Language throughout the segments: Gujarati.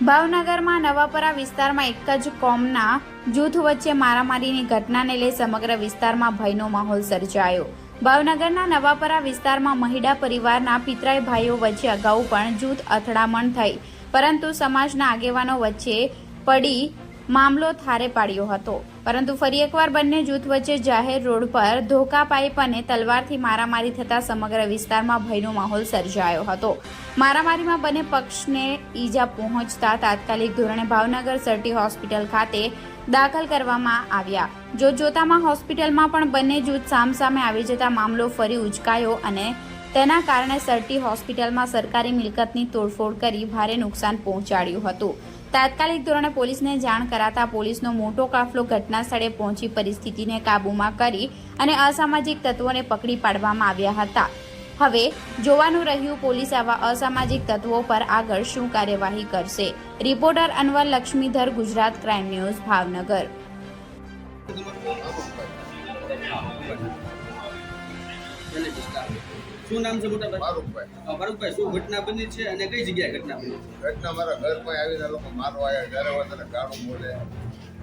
ભાવનગરમાં નવાપરા વિસ્તારમાં એક જ કોમના જૂથ વચ્ચે મારામારીની ઘટનાને લઈ સમગ્ર વિસ્તારમાં ભયનો માહોલ સર્જાયો. ભાવનગરના નવાપરા વિસ્તારમાં મહિડા પરિવારના પિતરાઈ ભાઈઓ વચ્ચે અગાઉ પણ જૂથ અથડામણ થઈ, પરંતુ સમાજના આગેવાનો વચ્ચે પડી મામલો થારે પાડ્યો હતો. પરંતુ ફરી એકવાર બંને જૂથ વચ્ચે જાહેર રોડ પર ધોકા પાઇપ અને તલવારથી મારામારી થતાં સમગ્ર વિસ્તારમાં ભયનો માહોલ સર્જાયો હતો. મારામારીમાં બંને પક્ષને ઈજા પહોંચતા તાત્કાલિક ધોરણે ભાવનગર સર્ટી હોસ્પિટલ ખાતે દાખલ કરવામાં આવ્યા. જો જોતામાં હોસ્પિટલમાં પણ બંને જૂથ સામસામે આવી જતા મામલો ફરી ઉચકાયો અને તેના કારણે સર્ટી હોસ્પિટલમાં સરકારી મિલકતની તોડફોડ કરી ભારે નુકસાન પહોંચાડ્યું હતું. તાત્કાલિક ધોરણે પોલીસને જાણ કરાતા પોલીસનો મોટો કાફલો ઘટના સ્થળે પહોંચી પરિસ્થિતિને કાબૂમાં કરી અને અસામાજિક તત્વોને પકડી પાડવામાં આવ્યા હતા. હવે જોવાનું રહ્યું પોલીસ આવા અસામાજિક તત્વો પર આગળ શું કાર્યવાહી કરશે. Reporter Anwar Laxmidhar, Gujarat crime news, Bhavnagar. શું નામ છે મોટા ભાઈ? મારુફભાઈ ફારૂકભાઈ શું ઘટના બની છે અને કઈ જગ્યાએ ઘટના બની છે? ઘટના મારા ઘરમાં આવીને લોકો મારો આવ્યા જ્યારે વધારે ગાળું બોલે.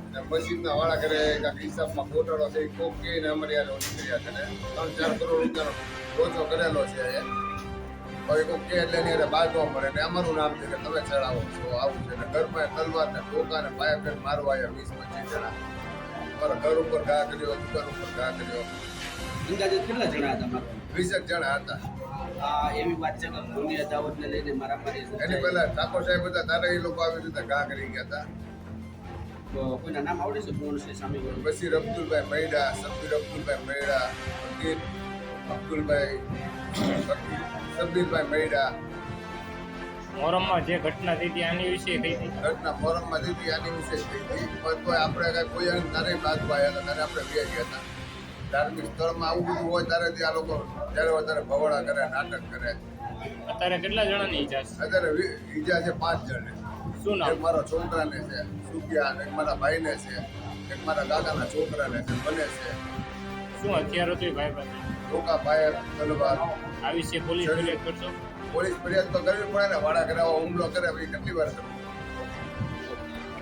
અને મશીનના વાળા ઘરે કાંઈક હિસાબમાં ગોટાળો છે એ કોક કે અમારી યાર ઓછી કર્યા ને. ત્રણ ચાર કરોડ રૂપિયાનો ઓછો કરેલો છે એ. હવે કોક કે એટલે એની બાજવા મળે ને અમારું નામ છે કે તમે ચડાવો છો આવું છે. ને ઘરમાં તલવાર ને ટોકા ને પાયા મારવા આવ્યા વીસ પચીસ જણા. મારા ઘર ઉપર ઘા કર્યો દુકાન ઉપર ઘા કર્યો અંદાજે કેટલા જણા હતા મારા વીસેક જણા હતા આ એવી વાત છે કે અદાવતને લઈને મારામારી એની સર્જાઈ. પહેલા ઠાકોર સાહેબ હતા ત્યારે એ લોકો આવી રીતે ઘા કરી ગયા હતા તો કોઈના નામ આવડે છે કોણ છે સામે વાળું? અબ્દુલભાઈ મૈડા સબ્બીર અબ્દુલભાઈ મૈડા અબ્દુલભાઈ સબ્બીરભાઈ મૈડા મોરમમાં જે ઘટના થઈ હતી આની વિશે થઈ હતી? ઘટના મોરમમાં હતી આની વિશે થઈ હતી? પણ કોઈ આપણે કાંઈ કોઈ તારે બાજવા આવ્યા હતા ત્યારે આપણે વ્યાજ ગયા હતા. ધાર્મિક સ્થળમાં આવું બધું હોય ત્યારે ત્યાં લોકો જ્યારે વધારે ભવડા કરે નાટક કરે. અત્યારે કેટલા જણાની ઈજા છે? અત્યારે ઈજા છે પાંચ જણને શું નામ? મારા છોકરાને છે સુગ્યા એક મારા ભાઈને છે એક મારા કાકાના છોકરાને છે બને છે. શું હથિયારો હતું ભાઈ પાસે? ટોકા પાયર તલવાર. આવી છે પોલીસ ફરિયાદ કરશો? પોલીસ ફરિયાદ તો કરવી પડે ને વાડા કરાવવા હુમલો કરે પછી કેટલી વાર કરવું?